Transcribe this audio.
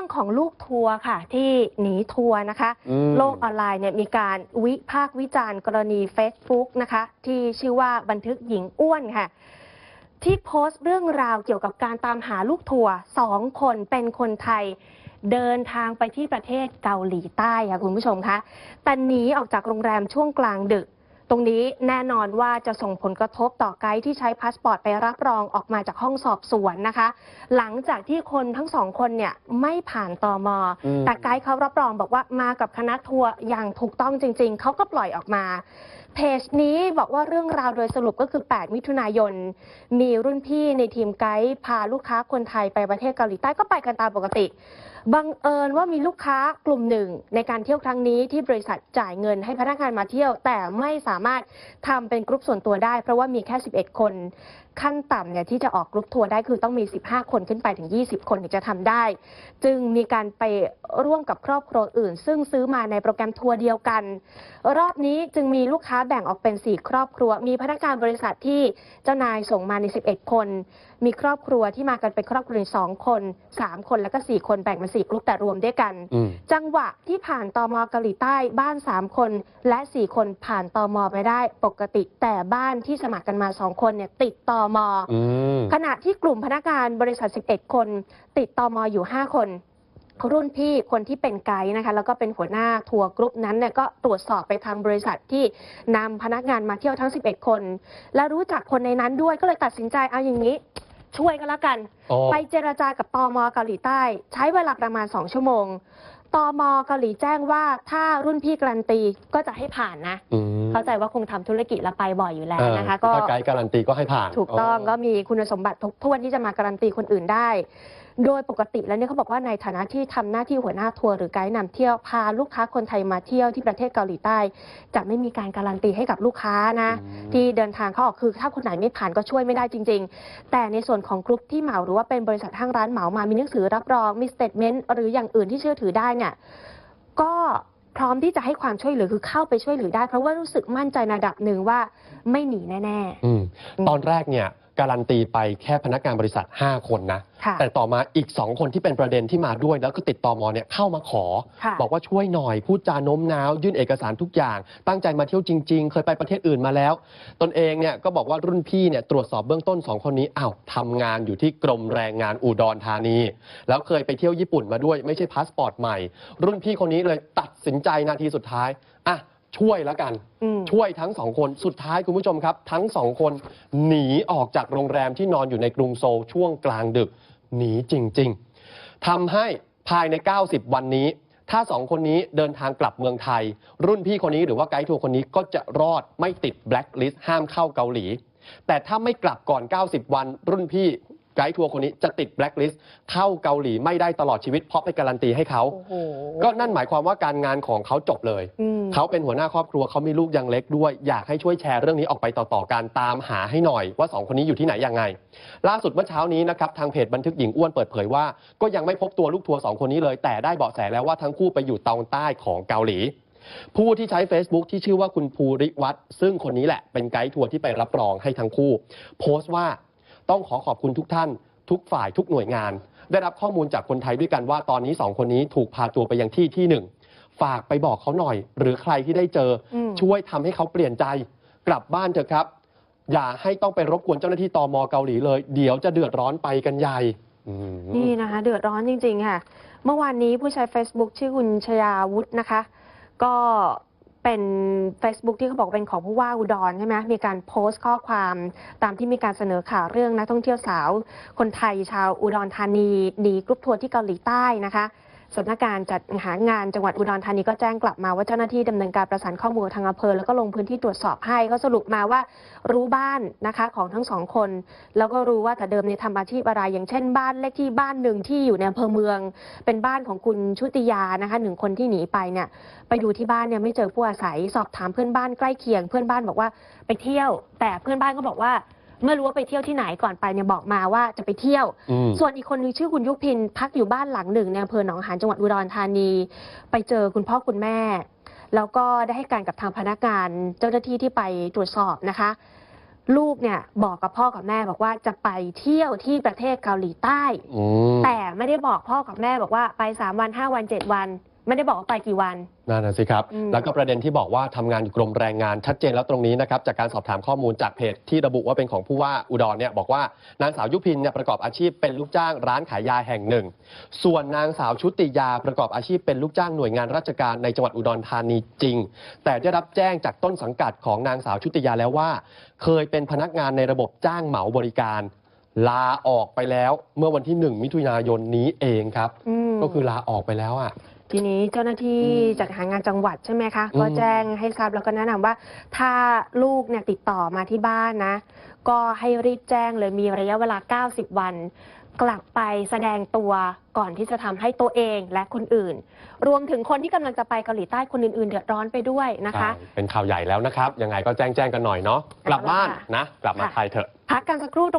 รื่องของลูกทัวร์ค่ะ ที่หนีทัวร์นะคะ อืม โลกออนไลน์เนี่ยมีการวิพากษ์วิจารณ์กรณี Facebook นะคะ ที่ชื่อว่าบันทึกหญิงอ้วนค่ะ ที่โพสต์เรื่องราวเกี่ยวกับการตามหาลูกทัวร์สองคนเป็นคนไทย เดินทางไปที่ประเทศเกาหลีใต้ค่ะคุณผู้ชมคะแต่หนีออกจากโรงแรมช่วงกลางดึก ตรงนี้แน่นอนว่าจะส่งผลกระทบต่อไกด์ที่ใช้พาสปอร์ตไปรับรองออกมาจากห้องสอบสวนนะคะ หลังจากที่คนทั้งสองคนเนี่ยไม่ผ่านตอมอืมแต่ไกด์เขารับรองบอกว่ามากับคณะทัวร์อย่างถูกต้องจริง ๆเขาก็ปล่อยออกมาเพจนี้บอกว่าเรื่องราวโดยสรุปก็คือ 8 มิถุนายน มีรุ่นพี่ในทีมไกด์พาลูกค้าคนไทยไปประเทศเกาหลีใต้ก็ไปกันตามปกติ บังเอิญว่ามีลูกค้ากลุ่มหนึ่ง ในการเที่ยวครั้งนี้ที่บริษัทจ่ายเงินให้พนักงานมาเที่ยว แต่ไม่สามารถทำเป็นกรุ๊ปส่วนตัวได้ เพราะว่ามีแค่ 11 คนขั้นต่ำเนี่ยที่จะออกกรุ๊ปทัวร์ได้คือต้องมี 15 คนขึ้นไปถึง 20 คนถึงจะทำได้ จึงมีการไปร่วมกับครอบครัวอื่น ซึ่งซื้อมาในโปรแกรมทัวร์เดียวกัน รอบนี้จึงมีลูกค้าแบ่งออกเป็น 4 ครอบครัว มีพนักงานบริษัทที่เจ้านายส่งมาใน 11 คน มีครอบครัวที่มากันเป็นครอบครัวใน2คน3คนแล้วก็4คนแบ่งเป็น4กลุ่มแต่รวมด้วยกัน อืม จังหวะที่ผ่านตอมเกาหลีใต้บ้าน 3 คน และ 4 คนผ่านตอมไปได้ปกติแต่บ้านที่สมัครกันมา 2 คนเนี่ยติดตอมอืม ขณะที่กลุ่มพนักงานบริษัท 11 คน ติดตอมอยู่ 5 คนรุ่นพี่คนที่เป็นไกด์นะคะ แล้วก็เป็นหัวหน้าทัวร์กรุ๊ปนั้นเนี่ยก็ตรวจสอบไปทางบริษัทที่นำพนักงานมาเที่ยวทั้ง 11 คน และรู้จักคนในนั้นด้วยก็เลยตัดสินใจเอาอย่างนี้ ช่วยกันแล้วกัน อ๋อ ไปเจรจากับตอมเกาหลีใต้ ใช้เวลาประมาณ 2 ชั่วโมงตอมเกาหลีแจ้งว่าถ้ารุ่นพี่การันตีก็จะให้ผ่านนะ อืมเข้าใจว่าคงทำธุรกิจแล้วไปบ่อยอยู่แล้วนะคะ เอก็อถ้าไกด์การันตีก็ให้ผ่านถูกต้องก็มีคุณสมบัติครบถ้วนที่จะมาการันตีคนอื่นได้ โดยปกติแล้วเนี่ยเขาบอกว่าในฐานะที่ทำหน้าที่หัวหน้าทัวร์หรือไกด์นำเที่ยวพาลูกค้าคนไทยมาเที่ยวที่ประเทศเกาหลีใต้ จะไม่มีการการันตีให้กับลูกค้านะอืมที่เดินทางเขาออกคือถ้าคนไหนไม่ผ่านก็ช่วยไม่ได้จริง ๆ แต่ในส่วนของกรุ๊ปที่เหมาหรือว่าเป็นบริษัทห้างร้านเหมามามีหนังสือรับรองมีสเตทเมนต์หรืออย่างอื่นที่เชื่อถือได้เนี่ยก็พร้อมที่จะให้ความช่วยเหลือคือเข้าไปช่วยเหลือได้ เพราะว่ารู้สึกมั่นใจในระดับหนึ่งว่าไม่หนีแน่อืมตอนแรกเนี่ยการันตีไปแค่พนักงานบริษัท 5 คนนะๆค่ะ แต่ต่อมาอีก 2 คนที่เป็นประเด็นที่มาด้วย แล้วก็ติดต่อมอเนี่ยเข้ามาขอ ค่ะบอกว่าช่วยหน่อยพูดจาโน้มน้าว ยื่นเอกสารทุกอย่าง ตั้งใจมาเที่ยวจริง ๆ เคยไปประเทศอื่นมาแล้ว ตนเองเนี่ยก็บอกว่ารุ่นพี่เนี่ยตรวจสอบเบื้องต้น 2 คนนี้อ้าวทำงานอยู่ที่กรมแรงงานอุดรธานี แล้วเคยไปเที่ยวญี่ปุ่นมาด้วย ไม่ใช่พาสปอร์ตใหม่ รุ่นพี่คนนี้เลยตัดสินใจนาทีสุดท้ายอะช่วยแล้วกัน อืม ช่วยทั้งสองคนสุดท้ายคุณผู้ชมครับ ทั้งสองคนหนีออกจากโรงแรมที่นอนอยู่ในกรุงโซลช่วงกลางดึก หนีจริง ๆทำให้ภายใน 90 วันนี้ ถ้าสองคนนี้เดินทางกลับเมืองไทย รุ่นพี่คนนี้หรือว่าไกด์ทัวร์คนนี้ก็จะรอดไม่ติดแบล็คลิสต์ห้ามเข้าเกาหลี แต่ถ้าไม่กลับก่อน 90 วัน รุ่นพี่ กด์ทัวร์คนนี้จะติดแบล็คลิสต์เข้าเกาหลีไม่ได้ตลอดชีวิตเพราะไปการันตีให้เขา โอ้โห ก็นั่นหมายความว่าการงานของเขาจบเลย อืม เขาเป็นหัวหน้าครอบครัวเขามีลูกยังเล็กด้วย อยากให้ช่วยแชร์เรื่องนี้ออกไปต่อๆการตามหาให้หน่อยว่าสองคนนี้อยู่ที่ไหนยังไง ล่าสุดเมื่อเช้านี้นะครับทางเพจบันทึกหญิงอ้วนเปิดเผยว่า ก็ยังไม่พบตัวลูกทัวร์สองคนนี้เลย แต่ได้เบาะแสแล้วว่าทั้งคู่ไปอยู่ตอนใต้ของเกาหลี ผู้ที่ใช้ Facebook ที่ชื่อว่าคุณภูริวัตรซึ่งคนนี้แหละเป็นไกด์ทัวร์ที่ไปรับรองให้ทั้งคู่ โพสต์ว่า ต้องขอขอบคุณทุกท่าน ทุกฝ่ายทุกหน่วยงาน ได้รับข้อมูลจากคนไทยด้วยกันว่าตอนนี้สองคนนี้ถูกพาตัวไปยังที่ที่หนึ่งฝากไปบอกเขาหน่อย หรือใครที่ได้เจออมช่วยทำให้เขาเปลี่ยนใจ กลับบ้านเถอะครับ อย่าให้ต้องไปรบกวนเจ้าหน้าที่ตมเกาหลีเลย เดี๋ยวจะเดือดร้อนไปกันใหญ่อืม นี่นะคะ เดือดร้อนจริง ๆ ค่ะ เมื่อวานนี้ผู้ใช้ Facebook ชื่อคุณชยาวุฒินะคะ ก็ เป็น Facebook ที่เขาบอกเป็นของผู้ว่าอุดรใช่ไหมมีการโพสต์ข้อความตามที่มีการเสนอข่าวเรื่องนักท่องเที่ยวสาว คนไทยชาวอุดรธานีหนีกรุ๊ปทัวร์ที่เกาหลีใต้นะคะ สำนักงานจัดหางานจังหวัดอุดรธานีก็แจ้งกลับมาว่าเจ้าหน้าที่ดำเนินการประสานข้อมูลทางอำเภอแล้วก็ลงพื้นที่ตรวจสอบให้ก็สรุปมาว่ารู้บ้านนะคะของทั้งสองคน แล้วก็รู้ว่าแต่เดิมเนี่ยทำอาชีพอะไรอย่างเช่น บ้านเลขที่บ้านหนึ่งที่อยู่ในอำเภอเมือง เป็นบ้านของคุณชุติยานะคะหนึ่งคนที่หนีไปเนี่ยไปดูที่บ้านเนี่ยไม่เจอผู้อาศัยสอบถามเพื่อนบ้านใกล้เคียง เพื่อนบ้านบอกว่าไปเที่ยว แต่เพื่อนบ้านก็บอกว่า ไม่รู้ว่าไปเที่ยวที่ไหนก่อนไปเนี่ยบอกมาว่าจะไปเที่ยว อืม ส่วนอีกคนนึงชื่อคุณยุพินพักอยู่บ้านหลังหนึ่งในอำเภอหนองหานจังหวัดอุดรธานี ไปเจอคุณพ่อคุณแม่ แล้วก็ได้ให้การกับทางพนักงานเจ้าหน้าที่ที่ไปตรวจสอบนะคะ ลูกเนี่ยบอกกับพ่อกับแม่บอกว่าจะไปเที่ยวที่ประเทศเกาหลีใต้ อืมแต่ไม่ได้บอกพ่อกับแม่บอกว่าไป 3 วัน 5 วัน 7 วัน ไม่ได้บอกว่าไปกี่วัน นั่นนะสิครับ อืม แล้วก็ประเด็นที่บอกว่าทำงานอยู่กรมแรงงานชัดเจนแล้วตรงนี้นะครับ จากการสอบถามข้อมูลจากเพจที่ระบุว่าเป็นของผู้ว่าอุดรเนี่ยบอกว่านางสาวยุพินเนี่ยประกอบอาชีพเป็นลูกจ้างร้านขายยาแห่งหนึ่ง ส่วนนางสาวชุติยาประกอบอาชีพเป็นลูกจ้างหน่วยงานราชการในจังหวัดอุดรธานีจริง แต่ได้รับแจ้งจากต้นสังกัดของนางสาวชุติยาแล้วว่า เคยเป็นพนักงานในระบบจ้างเหมาบริการ ลาออกไปแล้วเมื่อวันที่ 1 มิถุนายนนี้เองครับ อืมก็คือลาออกไปแล้วอะ ทีนี้เจ้าหน้าที่อืมจัดหางานจังหวัดใช่ไหมคะอืมก็แจ้งให้ทราบแล้วก็แนะนำว่า ถ้าลูกเนี่ยติดต่อมาที่บ้านนะ ก็ให้รีบแจ้งเลยมีระยะเวลา 90 วัน กลับไปแสดงตัวก่อนที่จะทำให้ตัวเองและคนอื่น รวมถึงคนที่กำลังจะไปเกาหลีใต้คนอื่นๆ เดือดร้อนไปด้วยนะคะใช่เป็นข่าวใหญ่แล้วนะครับยังไงก็แจ้งแจ้งๆกันหน่อยเนาะกลับบ้านนะ กลับมาค่ะไทยเถอะพักกันสักครู่